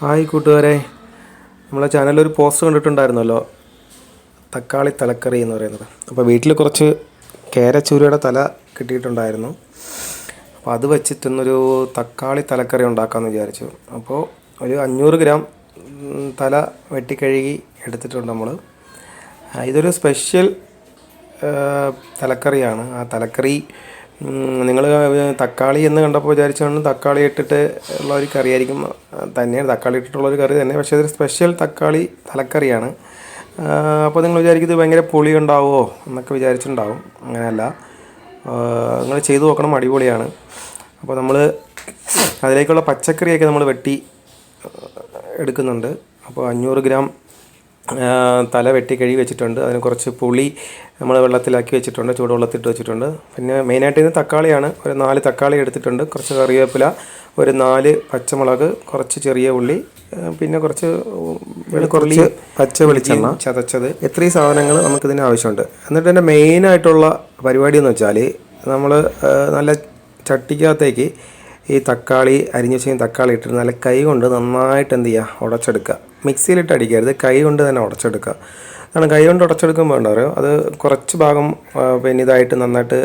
Hi കൂട്ടുകാരെ. നമ്മളെ ചാനലിൽ ഒരു പോസ്റ്റ് കണ്ടിട്ടുണ്ടായിരുന്നല്ലോ. തക്കാളി തലക്കറി എന്ന് പറയുന്നത്. അപ്പോൾ വീട്ടിൽ കുറച്ച് കേരച്ചൂരയുടെ തല കിട്ടിയിട്ടുണ്ടായിരുന്നു. അപ്പോൾ അത് വെച്ചിട്ടൊന്നൊരു തക്കാളി തലക്കറി ഉണ്ടാക്കാമെന്ന് വിചാരിച്ചു. അപ്പോൾ ഒരു അഞ്ഞൂറ് ഗ്രാം തല വെട്ടിക്കഴുകി എടുത്തിട്ടുണ്ട് നമ്മൾ ഇതൊരു സ്പെഷ്യൽ തലക്കറിയാണ്. ആ തലക്കറി നിങ്ങൾ തക്കാളി എന്ന് കണ്ടപ്പോൾ വിചാരിച്ചാണ് തക്കാളി ഇട്ടിട്ട് ഉള്ള ഒരു കറിയായിരിക്കും. തന്നെയാണ് തക്കാളി ഇട്ടിട്ടുള്ള ഒരു കറി തന്നെ. പക്ഷേ ഇതൊരു സ്പെഷ്യൽ തക്കാളി തലക്കറിയാണ്. അപ്പോൾ നിങ്ങൾ വിചാരിക്കും ഇത് ഭയങ്കര പുളി ഉണ്ടാവുമോ എന്നൊക്കെ വിചാരിച്ചിട്ടുണ്ടാവും. അങ്ങനെയല്ല. നിങ്ങൾ ചെയ്തു നോക്കണം അടിപൊളിയാണ്. അപ്പോൾ നമ്മൾ അതിലേക്കുള്ള പച്ചക്കറിയൊക്കെ നമ്മൾ വെട്ടി എടുക്കുന്നുണ്ട്. അപ്പോൾ അഞ്ഞൂറ് ഗ്രാം തല വെട്ടി കഴുകി വെച്ചിട്ടുണ്ട്. അതിന് കുറച്ച് പുളി നമ്മൾ വെള്ളത്തിലാക്കി വെച്ചിട്ടുണ്ട്. ചൂടുവെള്ളത്തിട്ട് വെച്ചിട്ടുണ്ട്. പിന്നെ മെയിനായിട്ട് ഇത് തക്കാളിയാണ്. ഒരു നാല് തക്കാളി എടുത്തിട്ടുണ്ട്. കുറച്ച് കറിവേപ്പില ഒരു നാല് പച്ചമുളക് കുറച്ച് ചെറിയ ഉള്ളി പിന്നെ കുറച്ച് വെളുത്തുള്ളി പച്ച വെളിച്ചെണ്ണ. ചതച്ചത്. ഇത്രയും സാധനങ്ങൾ നമുക്കിതിന് ആവശ്യമുണ്ട്. എന്നിട്ട് എന്റെ മെയിനായിട്ടുള്ള പരിപാടി എന്ന് വെച്ചാൽ നമ്മൾ നല്ല ചട്ടിക്കകത്തേക്ക് ഈ തക്കാളി അരിഞ്ഞു വെച്ച തക്കാളി ഇട്ടിട്ട് നല്ല കൈ കൊണ്ട് നന്നായിട്ട് എന്ത് ചെയ്യുക ഉടച്ചെടുക്കുക. മിക്സിയിലിട്ട് അടിക്കരുത്. കൈ കൊണ്ട് തന്നെ ഉടച്ചെടുക്കുക. കാരണം കൈ കൊണ്ട് ഉടച്ചെടുക്കുമ്പോൾ എന്താ അത് കുറച്ച് ഭാഗം പിന്നെ ഇതായിട്ട് നന്നായിട്ട്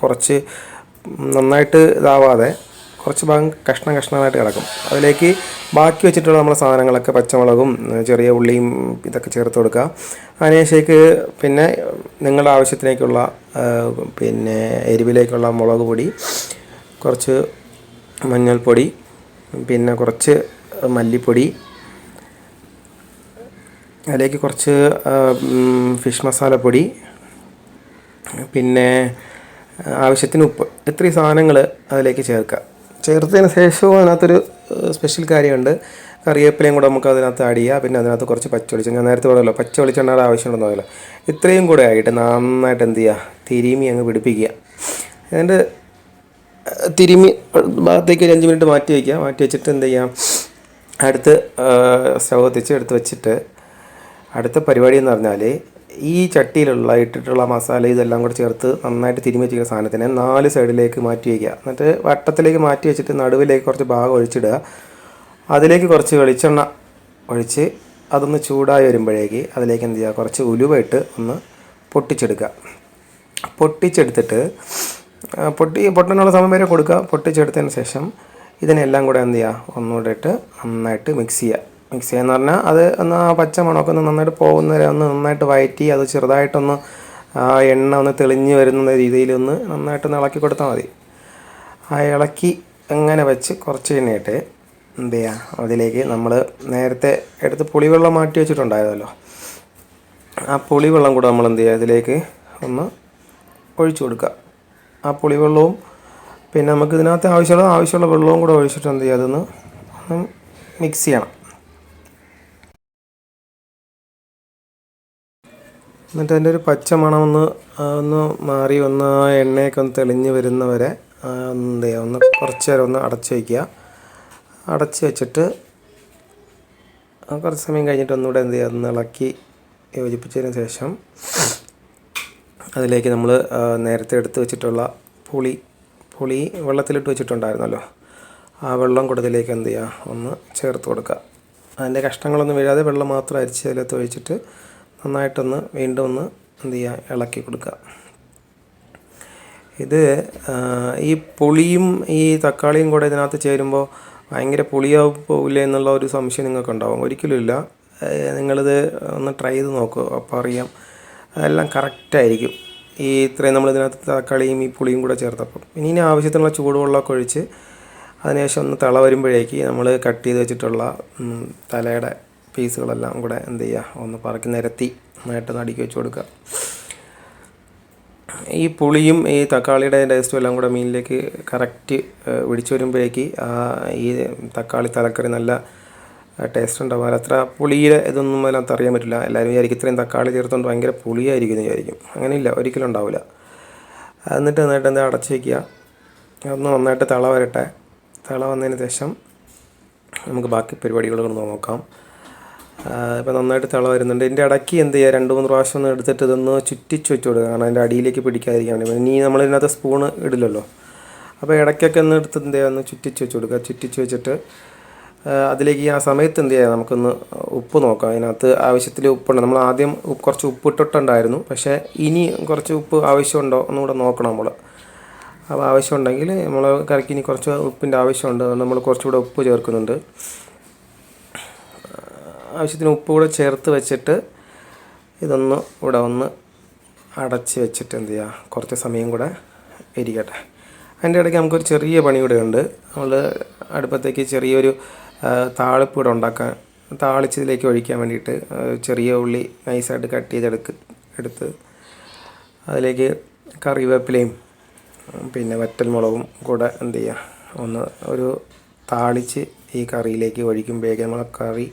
കുറച്ച് നന്നായിട്ട് ഇതാവാതെ കുറച്ച് ഭാഗം കഷ്ണം കഷ്ണമായിട്ട് കിടക്കും. അതിലേക്ക് ബാക്കി വെച്ചിട്ടുള്ള നമ്മളെ സാധനങ്ങളൊക്കെ പച്ചമുളകും ചെറിയ ഉള്ളിയും ഇതൊക്കെ ചേർത്ത് കൊടുക്കുക. അതിനുശേഷം പിന്നെ നിങ്ങളുടെ ആവശ്യത്തിലേക്കുള്ള പിന്നെ എരിവിലേക്കുള്ള മുളക് പൊടി കുറച്ച് മഞ്ഞൾപ്പൊടി പിന്നെ കുറച്ച് മല്ലിപ്പൊടി അതിലേക്ക് കുറച്ച് ഫിഷ് മസാല ഫിഷ് മസാലപ്പൊടി പിന്നെ ആവശ്യത്തിന് ഉപ്പ് ഇത്രയും സാധനങ്ങൾ അതിലേക്ക് ചേർക്കുക. ചേർത്തതിന് ശേഷവും അതിനകത്തൊരു സ്പെഷ്യൽ കാര്യമുണ്ട്. കറിവേപ്പിലയും കൂടെ നമുക്ക് അതിനകത്ത് ആഡ് ചെയ്യുക പിന്നെ അതിനകത്ത് കുറച്ച് പച്ച വെളിച്ചം ഞാൻ നേരത്തെ പറഞ്ഞല്ലോ പച്ച ആവശ്യമുണ്ടെന്ന് ഇത്രയും കൂടെ ആയിട്ട് നന്നായിട്ട് എന്ത് ചെയ്യുക തിരുമി അങ്ങ് പിടിപ്പിക്കുക. എന്നിട്ട് തിരുമി ഭാഗത്തേക്ക് ഒരു അഞ്ച് മിനിറ്റ് മാറ്റി വയ്ക്കുക. മാറ്റി വെച്ചിട്ട് എന്ത് ചെയ്യാം അടുത്ത് സ്റ്റവ് കത്തിച്ച് എടുത്ത് വെച്ചിട്ട് അടുത്ത പരിപാടി എന്ന് പറഞ്ഞാൽ ഈ ചട്ടിയിലുള്ള ഇട്ടിട്ടുള്ള മസാല ഇതെല്ലാം കൂടെ ചേർത്ത് നന്നായിട്ട് തിരുമ്മി വെച്ചിരിക്കുന്ന സാധനത്തിനെ നാല് സൈഡിലേക്ക് മാറ്റി വയ്ക്കുക. എന്നിട്ട് വട്ടത്തിലേക്ക് മാറ്റി വെച്ചിട്ട് നടുവിലേക്ക് കുറച്ച് ഭാഗം ഒഴിച്ചിടുക. അതിലേക്ക് കുറച്ച് വെളിച്ചെണ്ണ ഒഴിച്ച് അതൊന്ന് ചൂടായി വരുമ്പോഴേക്ക് അതിലേക്ക് എന്ത് ചെയ്യുക? കുറച്ച് ഉലുവയിട്ട് ഒന്ന് പൊട്ടിച്ചെടുക്കുക. പൊട്ടിച്ചെടുത്തിട്ട് പൊട്ടി പൊട്ടനുള്ള സമയം വരെ കൊടുക്കുക. പൊട്ടിച്ചെടുത്തതിന് ശേഷം ഇതിനെല്ലാം കൂടെ എന്ത് ചെയ്യുക? ഒന്നുകൂടെ ഇട്ട് നന്നായിട്ട് മിക്സ് ചെയ്യുക. മിക്സ് ചെയ്യുക എന്ന് പറഞ്ഞാൽ അത് ഒന്ന് ആ പച്ച മണമൊക്കെ ഒന്ന് നന്നായിട്ട് പോകുന്ന വരെ ഒന്ന് നന്നായിട്ട് വയറ്റി അത് ചെറുതായിട്ടൊന്ന് ആ എണ്ണ ഒന്ന് തെളിഞ്ഞ് വരുന്ന രീതിയിലൊന്ന് നന്നായിട്ടൊന്ന് ഇളക്കി കൊടുത്താൽ മതി. ആ ഇളക്കി അങ്ങനെ വെച്ച് കുറച്ച് കഴിഞ്ഞിട്ട് എന്ത് ചെയ്യുക അതിലേക്ക് നമ്മൾ നേരത്തെ എടുത്ത് പുളിവെള്ളം മാറ്റി വെച്ചിട്ടുണ്ടായിരുന്നല്ലോ. ആ പുളിവെള്ളം കൂടെ നമ്മൾ എന്ത് ചെയ്യുക ഇതിലേക്ക് ഒന്ന് ഒഴിച്ചു കൊടുക്കുക. ആ പുളിവെള്ളവും പിന്നെ നമുക്ക് ഇതിനകത്ത് ആവശ്യമുള്ള ആവശ്യമുള്ള വെള്ളവും കൂടെ ഒഴിച്ചിട്ട് എന്ത് ചെയ്യുക അതൊന്ന് മിക്സ് ചെയ്യണം. എന്നിട്ട് അതിന്റെ ഒരു പച്ച മണം ഒന്ന് മാറി ഒന്ന് ആ എണ്ണയൊക്കെ ഒന്ന് തെളിഞ്ഞ് വരുന്നവരെ എന്ത് ചെയ്യുക ഒന്ന് കുറച്ച് നേരം ഒന്ന് അടച്ച് വയ്ക്കുക. അടച്ച് വെച്ചിട്ട് കുറച്ച് സമയം കഴിഞ്ഞിട്ട് ഒന്നുകൂടെ എന്ത് ചെയ്യുക ഒന്ന് ഇളക്കി യോജിപ്പിച്ചതിന് ശേഷം അതിലേക്ക് നമ്മൾ നേരത്തെ എടുത്ത് വെച്ചിട്ടുള്ള പുളി പുളി വെള്ളത്തിലിട്ട് വെച്ചിട്ടുണ്ടായിരുന്നല്ലോ. ആ വെള്ളം കൂടുതലേക്ക് എന്ത് ചെയ്യുക ഒന്ന് ചേർത്ത് കൊടുക്കുക. അതിന്റെ കഷ്ണങ്ങളൊന്നും വീഴാതെ വെള്ളം മാത്രം അരിച്ച് അതിലത്ത് ഒഴിച്ചിട്ട് നന്നായിട്ടൊന്ന് വീണ്ടും ഒന്ന് എന്ത് ചെയ്യുക ഇളക്കി കൊടുക്കുക. ഇത് ഈ പുളിയും ഈ തക്കാളിയും കൂടെ ഇതിനകത്ത് ചേരുമ്പോൾ ഭയങ്കര പുളിയാവും പോകില്ല എന്നുള്ള ഒരു സംശയം നിങ്ങൾക്ക് ഉണ്ടാവും ഒരിക്കലുമില്ല നിങ്ങളിത് ഒന്ന് ട്രൈ ചെയ്ത് നോക്കുക അപ്പോൾ അറിയാം. അതെല്ലാം കറക്റ്റായിരിക്കും ഈ ഇത്രയും നമ്മൾ ഇതിനകത്ത് തക്കാളിയും ഈ പുളിയും കൂടെ ചേർത്തപ്പം. ഇനി ഇനി ആവശ്യത്തിനുള്ള ചൂടുവെള്ളമൊക്കെ ഒഴിച്ച് അതിനുശേഷം ഒന്ന് തള വരുമ്പോഴേക്ക് നമ്മൾ കട്ട് ചെയ്ത് വെച്ചിട്ടുള്ള തലയുടെ പീസുകളെല്ലാം കൂടെ എന്ത് ചെയ്യുക ഒന്ന് പറക്കി നിരത്തി നന്നായിട്ട് നടുക്കി വെച്ച് കൊടുക്കുക. ഈ പുളിയും ഈ തക്കാളിയുടെ ടേസ്റ്റും എല്ലാം കൂടെ മീനിലേക്ക് കറക്റ്റ് പിടിച്ചു വരുമ്പോഴേക്ക് ആ ഈ തക്കാളി തലക്കറി നല്ല ടേസ്റ്റ് ഉണ്ടാവും. അത്ര പുളിയുടെ ഇതൊന്നും അതിനകത്ത് അറിയാൻ പറ്റില്ല. എല്ലാവരും വിചാരിക്കും ഇത്രയും തക്കാളി ചേർത്തുകൊണ്ട് ഭയങ്കര പുളിയായിരിക്കും എന്ന് വിചാരിക്കും. അങ്ങനെയില്ല ഒരിക്കലും ഉണ്ടാവില്ല എന്നിട്ട് നന്നായിട്ട് എന്താ അടച്ചു വയ്ക്കുക ഒന്ന് നന്നായിട്ട് തള വരട്ടെ. തള വന്നതിന് ശേഷം നമുക്ക് ബാക്കി പരിപാടികൾ നോക്കാം. ഇപ്പം നന്നായിട്ട് തിള വരുന്നുണ്ട്. ഇതിന്റെ ഇടയ്ക്ക് എന്ത് ചെയ്യുക രണ്ട് മൂന്ന് പ്രാവശ്യം ഒന്ന് എടുത്തിട്ട് ഇതൊന്ന് ചുറ്റിച്ച് വെച്ച് കൊടുക്കുക. കാരണം അതിന്റെ അടിയിലേക്ക് പിടിക്കാതിരിക്കാൻ വേണ്ടി. ഇനി നമ്മൾ ഇതിനകത്ത് സ്പൂണ് ഇടില്ലല്ലോ. അപ്പോൾ ഇടയ്ക്കൊക്കെ ഒന്ന് എടുത്ത് എന്ത് ചെയ്യുക ഒന്ന് ചുറ്റിച്ച് വെച്ച് കൊടുക്കുക. ചുറ്റിച്ച് വെച്ചിട്ട് അതിലേക്ക് ആ സമയത്ത് എന്ത് ചെയ്യാം? നമുക്കൊന്ന് ഉപ്പ് നോക്കാം. അതിനകത്ത് ആവശ്യത്തിൽ ഉപ്പുണ്ട്. നമ്മൾ ആദ്യം കുറച്ച് ഉപ്പ് ഇട്ടിട്ടുണ്ടായിരുന്നു. പക്ഷേ ഇനി കുറച്ച് ഉപ്പ് ആവശ്യമുണ്ടോ ഒന്നുകൂടെ നോക്കണം നമ്മൾ അപ്പോൾ ആവശ്യമുണ്ടെങ്കിൽ നമ്മൾ കറിക്ക് ഇനി കുറച്ച് ഉപ്പിന്റെ ആവശ്യമുണ്ട്. അതുകൊണ്ട് നമ്മൾ കുറച്ചുകൂടെ ഉപ്പ് ചേർക്കുന്നുണ്ട്. ആവശ്യത്തിന് ഉപ്പ് കൂടെ ചേർത്ത് വെച്ചിട്ട് ഇതൊന്ന് ഇവിടെ ഒന്ന് അടച്ച് വെച്ചിട്ട് എന്ത് ചെയ്യുക കുറച്ച് സമയം കൂടെ ഇരിക്കട്ടെ. അതിന്റെ ഇടയ്ക്ക് നമുക്കൊരു ചെറിയ പണി ഇവിടെ ഉണ്ട്. നമ്മൾ അടുപ്പത്തേക്ക് ചെറിയൊരു താളിപ്പ് ഇവിടെ ഉണ്ടാക്കാൻ താളിച്ചതിലേക്ക് ഒഴിക്കാൻ വേണ്ടിയിട്ട് ചെറിയ ഉള്ളി നൈസായിട്ട് കട്ട് ചെയ്തെടുക്ക് എടുത്ത് അതിലേക്ക് കറിവേപ്പിലയും പിന്നെ വറ്റൽമുളകും കൂടെ എന്ത് ചെയ്യുക ഒന്ന് ഒരു താളിച്ച് ഈ കറിയിലേക്ക് ഒഴിക്കുമ്പോഴേക്കും നമ്മളെ കറി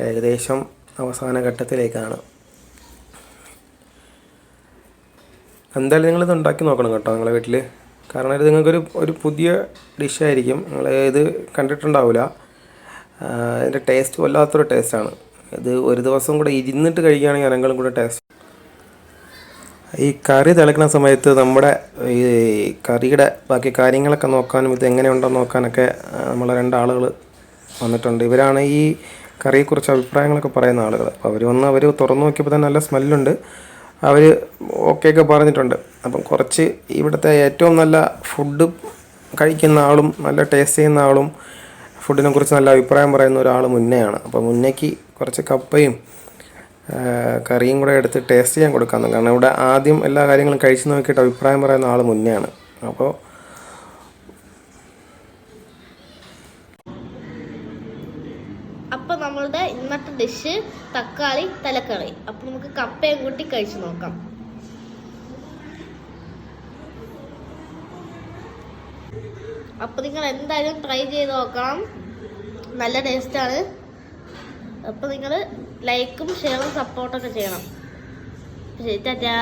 ഏകദേശം അവസാന ഘട്ടത്തിലേക്കാണ്. എന്തായാലും നിങ്ങളിത് ഉണ്ടാക്കി നോക്കണം കേട്ടോ നിങ്ങളുടെ വീട്ടിൽ കാരണം ഇത് നിങ്ങൾക്കൊരു ഒരു പുതിയ ഡിഷായിരിക്കും നിങ്ങൾ ഇത് കണ്ടിട്ടുണ്ടാവില്ല അതിന്റെ ടേസ്റ്റ് വല്ലാത്തൊരു ടേസ്റ്റാണ് ഇത് ഒരു ദിവസം കൂടെ ഇരുന്നിട്ട് കഴിക്കുകയാണെങ്കിൽ അനങ്ങളും കൂടെ ടേസ്റ്റ് ഈ കറി തിളക്കുന്ന സമയത്ത് നമ്മുടെ ഈ കറിയുടെ ബാക്കി കാര്യങ്ങളൊക്കെ നോക്കാനും ഇത് എങ്ങനെയുണ്ടെന്ന് നോക്കാനൊക്കെ നമ്മളെ രണ്ടാളുകൾ വന്നിട്ടുണ്ട്. ഇവരാണ് ഈ കറിയെക്കുറിച്ച് അഭിപ്രായങ്ങളൊക്കെ പറയുന്ന ആളുകൾ. അപ്പോൾ അവർ വന്ന് അവർ തുറന്നു നോക്കിയപ്പോൾ തന്നെ നല്ല സ്മെല്ലുണ്ട്. അവർ ഓക്കെ ഒക്കെ പറഞ്ഞിട്ടുണ്ട്. അപ്പം കുറച്ച് ഇവിടുത്തെ ഏറ്റവും നല്ല ഫുഡ് കഴിക്കുന്ന ആളും നല്ല ടേസ്റ്റ് ചെയ്യുന്ന ആളും ഫുഡിനെ കുറിച്ച് നല്ല അഭിപ്രായം പറയുന്ന ഒരാൾ മുന്നെയാണ്. അപ്പോൾ മുന്നേക്ക് കുറച്ച് കപ്പയും കറിയും കൂടെ എടുത്ത് ടേസ്റ്റ് ചെയ്യാൻ കൊടുക്കാമെന്ന്. കാരണം ഇവിടെ ആദ്യം എല്ലാ കാര്യങ്ങളും കഴിച്ച് നോക്കിയിട്ട് അഭിപ്രായം പറയുന്ന ആൾ മുന്നെയാണ്. അപ്പോൾ അപ്പൊ നമ്മളുടെ ഇന്നത്തെ ഡിഷ് തക്കാളി തലക്കറി. അപ്പൊ നമുക്ക് കപ്പയും കൂട്ടി കഴിച്ചു നോക്കാം. അപ്പൊ നിങ്ങൾ എന്തായാലും ട്രൈ ചെയ്ത് നോക്കാം. നല്ല ടേസ്റ്റ് ആണ്. അപ്പൊ നിങ്ങൾ ലൈക്കും ഷെയറും സപ്പോർട്ടൊക്കെ ചെയ്യണം. ശരി ടാറ്റാ.